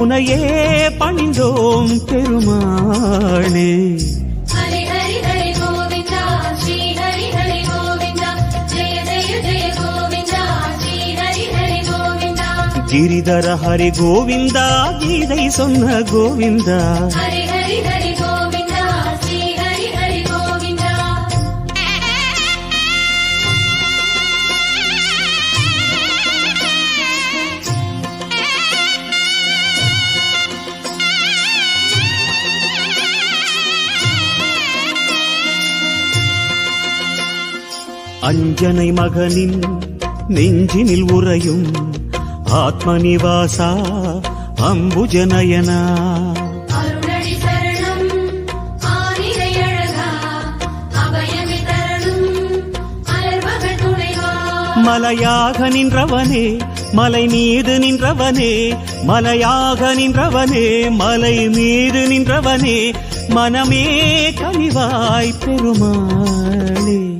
உனையே பணிந்தோம் பெருமாளே. கிரிதர ஹரி கோவிந்தா கீதை சொன்ன கோவிந்தா. அஞ்சனை மகனின் நெஞ்சினில் உறையும் ஆத்மநிவாசா அம்புஜனயனா மலையாக நின்றவனே மலை மீது நின்றவனே மலையாக நின்றவனே மலை மீது நின்றவனே மனமே கனிவாய் பெருமாளே.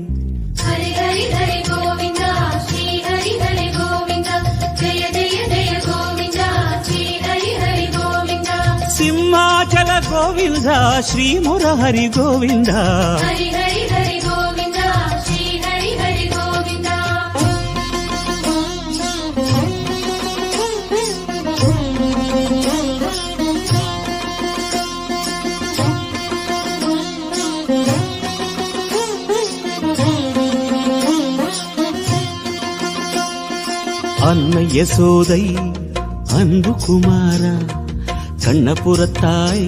గోవింద శ్రీ మురహరి గోవింద. హరి హరి హరి గోవింద శ్రీ హరి హరి గోవింద. అన్నయ్య సోదై అందు కుమార கண்ணபுரத்தாய்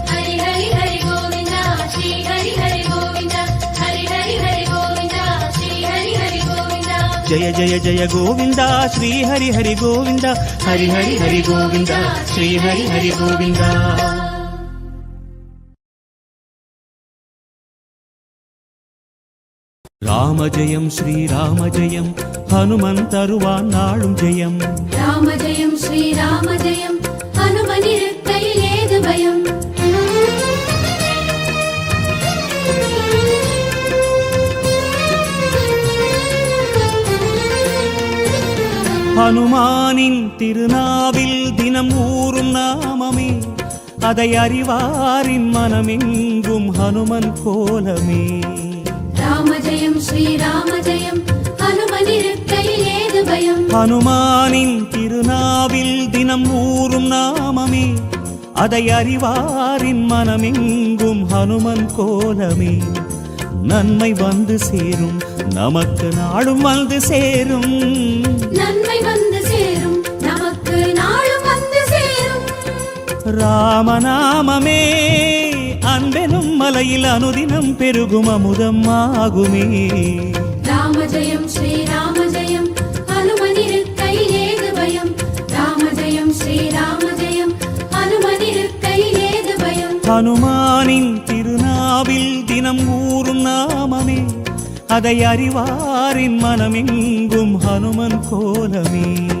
ஜய ஜய ஜய கோவிந்தா ஸ்ரீ ஹரி ஹரி கோவிந்தா. ஹரி ஹரி ஹரி கோவிந்தா ஸ்ரீ ஹரி ஹரி கோவிந்தா. ராம ஜெயம் ஸ்ரீராம ஜெயம். ஹனுமன் தருவான் நாளும் ஜெயம். ராம ஜெயம் ஸ்ரீ ராம ஜெயம். ஹனுமனிருக்கையில் ஏது பயம்? ஹனுமானின் திருநாவில் தினம் ஊறும் நாமமே அதை அறிவாரின் மனமெங்கும் ஹனுமன் கோலமே. ராம ஜெயம் ஸ்ரீ ராம ஜெயம் ஹனுமனிருக்கையில் ஏது பயம்? ஹனுமானின் திருநாவில் தினம் ஊறும் நாமமே அதை அறிவாரின் மனமெங்கும் ஹனுமன் கோலமே. நன்மை வந்து சேரும் நமக்கு நாடும் வந்து சேரும். ராமநாமமே. அன்பெனும் மலையில் அனுதினம் பெருகும் அமுதம் ஆகுமே. ராம ஜெயம் ஸ்ரீ ராம ஜெயம் ஹனுமனிருக்கையில் ஏது பயம். ராம ஜெயம் ஸ்ரீ ராம ஜெயம் ஹனுமனிருக்கையில் ஏது பயம். ஹனுமானின் திருநாவில் தினம் ஊறும் நாமமே. அதை அறிவாரின் மனமெங்கும் ஹனுமன் கோலமே.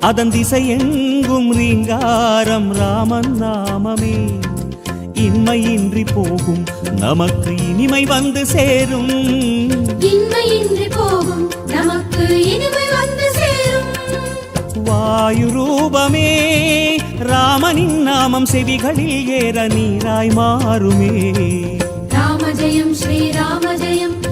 அதன் திசை எங்கும் ரீங்காரம் ராமன் நாமமே. இன்மையின்றி போகும் நமக்கு இனிமை வந்து சேரும். இன்மையின்றி போகும் நமக்கு இனிமை வந்து சேரும். வாயு ரூபமே ராமனின் நாமம் செவிகளில் ஏற நீராய் மாறுமே. ராம ஜெயம் ஸ்ரீ ராம ஜெயம்.